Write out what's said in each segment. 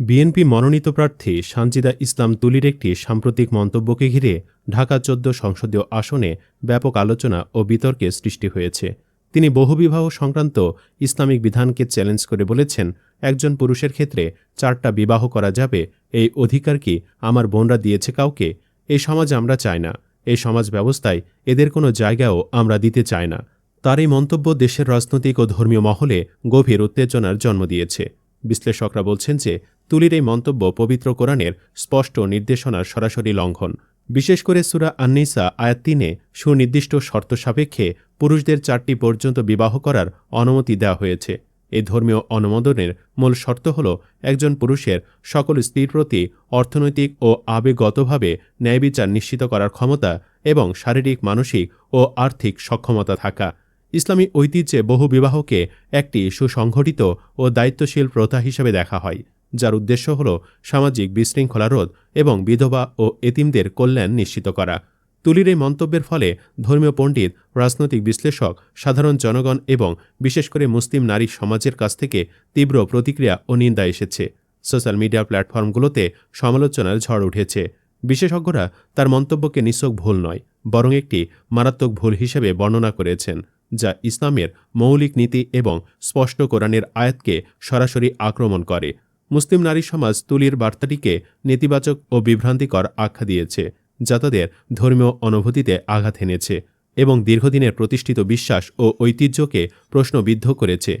BNP মনোনীত প্রার্থী সানজিদা ইসলাম তুলির একটি সাম্প্রতিক মন্তব্যকে ঘিরে ঢাকা চোদ্দ সংসদীয় আসনে ব্যাপক আলোচনা ও বিতর্কের সৃষ্টি হয়েছে। তিনি বহুবিবাহ সংক্রান্ত ইসলামিক বিধানকে চ্যালেঞ্জ করে বলেছেন, একজন পুরুষের ক্ষেত্রে চারটা বিবাহ করা যাবে, এই অধিকার কি আমার বোনরা দিয়েছে কাউকে? এই সমাজ আমরা চাই না। এই সমাজ ব্যবস্থায় এদের কোনো জায়গাও আমরা দিতে চাই না। তার এই মন্তব্য দেশের রাজনৈতিক ও ধর্মীয় মহলে গভীর উত্তেজনার জন্ম দিয়েছে। বিশ্লেষকরা বলছেন যে তুলির এই মন্তব্য পবিত্র কোরআনের স্পষ্ট নির্দেশনার সরাসরি লঙ্ঘন। বিশেষ করে সুরা আন্নিসা আয়াত তিনে সুনির্দিষ্ট শর্ত সাপেক্ষে পুরুষদের চারটি পর্যন্ত বিবাহ করার অনুমতি দেওয়া হয়েছে। এই ধর্মীয় অনুমোদনের মূল শর্ত হল একজন পুরুষের সকল স্ত্রীর প্রতি অর্থনৈতিক ও আবেগগতভাবে ন্যায়বিচার নিশ্চিত করার ক্ষমতা এবং শারীরিক, মানসিক ও আর্থিক সক্ষমতা থাকা। ইসলামী ঐতিহ্যে বহু বিবাহকে একটি সুসংগঠিত ও দায়িত্বশীল প্রথা হিসেবে দেখা হয়। যার উদ্দেশ্য হল সামাজিক বিশৃঙ্খলা রোধ এবং বিধবা ও এতিমদের কল্যাণ নিশ্চিত করা। তুলির এই মন্তব্যের ফলে ধর্মীয় পণ্ডিত, রাজনৈতিক বিশ্লেষক, সাধারণ জনগণ এবং বিশেষ করে মুসলিম নারী সমাজের কাছ থেকে তীব্র প্রতিক্রিয়া ও নিন্দা এসেছে। সোশ্যাল মিডিয়া প্ল্যাটফর্মগুলোতে সমালোচনার ঝড় উঠেছে। বিশেষজ্ঞরা তার মন্তব্যকে নিছক ভুল নয়, বরং একটি মারাত্মক ভুল হিসেবে বর্ণনা করেছেন, যা ইসলামের মৌলিক নীতি এবং স্পষ্ট কোরআনের আয়াতকে সরাসরি আক্রমণ করে। মুসলিম নারী সমাজ তুলির বার্তাটিকে নেতিবাচক ও বিভ্রান্তিকর আখ্যা দিয়েছে, যা তাদের ধর্মীয় অনুভূতিতে আঘাত এনেছে এবং দীর্ঘদিনের প্রতিষ্ঠিত বিশ্বাস ও ঐতিহ্যকে প্রশ্নবিদ্ধ করেছে।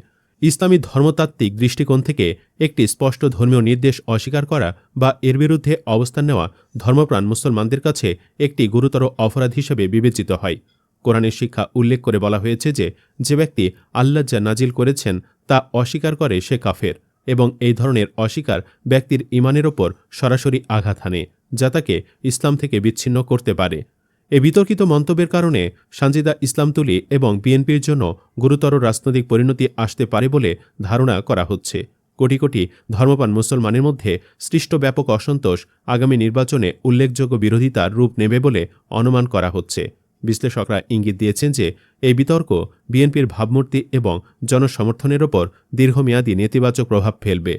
ইসলামী ধর্মতাত্ত্বিক দৃষ্টিকোণ থেকে একটি স্পষ্ট ধর্মীয় নির্দেশ অস্বীকার করা বা এর বিরুদ্ধে অবস্থান নেওয়া ধর্মপ্রাণ মুসলমানদের কাছে একটি গুরুতর অপরাধ হিসেবে বিবেচিত হয়। কোরআনের শিক্ষা উল্লেখ করে বলা হয়েছে যে যে ব্যক্তি আল্লাহ যা নাজিল করেছেন তা অস্বীকার করে সে কাফের। এবং এই ধরনের অস্বীকার ব্যক্তির ইমানের ওপর সরাসরি আঘাত হানে, যা তাকে ইসলাম থেকে বিচ্ছিন্ন করতে পারে। এ বিতর্কিত মন্তব্যের কারণে সানজিদা ইসলাম তুলি এবং বিএনপির জন্য গুরুতর রাজনৈতিক পরিণতি আসতে পারে বলে ধারণা করা হচ্ছে। কোটি কোটি ধর্মপান মুসলমানের মধ্যে সৃষ্ট ব্যাপক অসন্তোষ আগামী নির্বাচনে উল্লেখযোগ্য বিরোধিতার রূপ নেবে বলে অনুমান করা হচ্ছে। বিশ্লেষকরা ইঙ্গিত দিয়েছেন যে এই বিতর্ক বিএনপির ভাবমূর্তি এবং জনসমর্থনের ওপর দীর্ঘমেয়াদী নেতিবাচক প্রভাব ফেলবে।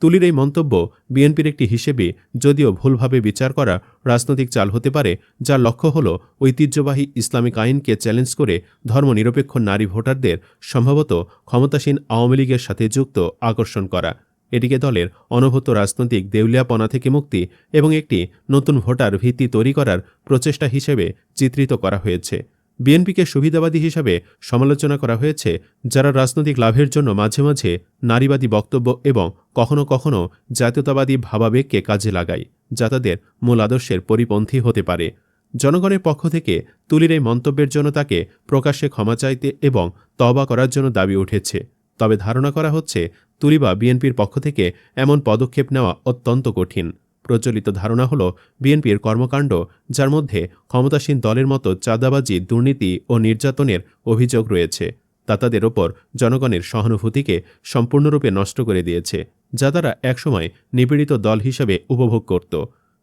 তুলির এই মন্তব্য বিএনপির একটি হিসেবে যদিও ভুলভাবে বিচার করা রাজনৈতিক চাল হতে পারে, যার লক্ষ্য হল ঐতিহ্যবাহী ইসলামিক আইনকে চ্যালেঞ্জ করে ধর্মনিরপেক্ষ নারী ভোটারদের সম্ভবত ক্ষমতাসীন আওয়ামী লীগের সাথে যুক্ত আকর্ষণ করা। এটিকে দলের অনভূত রাজনৈতিক দেউলিয়াপনা থেকে মুক্তি এবং একটি নতুন ভোটার ভিত্তি তৈরি করার প্রচেষ্টা হিসেবে চিত্রিত করা হয়েছে। বিএনপিকে সুবিধাবাদী হিসাবে সমালোচনা করা হয়েছে যারা রাজনৈতিক লাভের জন্য মাঝে মাঝে নারীবাদী বক্তব্য এবং কখনো কখনো জাতীয়তাবাদী ভাবাবেগকে কাজে লাগায়, যা তাদের মূল আদর্শের পরিপন্থী হতে পারে। জনগণের পক্ষ থেকে তুলির এই মন্তব্যের জন্য তাকে প্রকাশ্যে ক্ষমা চাইতে এবং তবা করার জন্য দাবি উঠেছে। তবে ধারণা করা হচ্ছে তুলিবা বিএনপির পক্ষ থেকে এমন পদক্ষেপ নেওয়া অত্যন্ত কঠিন। প্রচলিত ধারণা হল, বিএনপির কর্মকাণ্ড, যার মধ্যে ক্ষমতাসীন দলের মতো চাঁদাবাজি, দুর্নীতি ও নির্যাতনের অভিযোগ রয়েছে, তা তাদের ওপর জনগণের সহানুভূতিকে সম্পূর্ণরূপে নষ্ট করে দিয়েছে, যা তারা একসময় নিপীড়িত দল হিসেবে উপভোগ করত।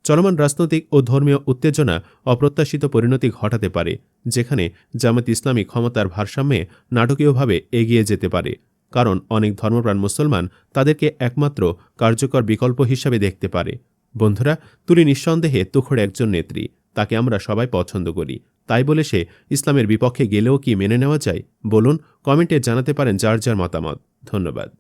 চলমান রাজনৈতিক ও ধর্মীয় উত্তেজনা অপ্রত্যাশিত পরিণতি ঘটাতে পারে, যেখানে জামাত ইসলামী ক্ষমতার ভারসাম্যে নাটকীয়ভাবে এগিয়ে যেতে পারে। কারণ অনেক ধর্মপ্রাণ মুসলমান তাদেরকে একমাত্র কার্যকর বিকল্প হিসাবে দেখতে পারে। বন্ধুরা, তুলি নিঃসন্দেহে তুখর একজন নেত্রী। তাকে আমরা সবাই পছন্দ করি। তাই বলে সে ইসলামের বিপক্ষে গেলেও কি মেনে নেওয়া যায়? বলুন, কমেন্টে জানাতে পারেন যার যার মতামত। ধন্যবাদ।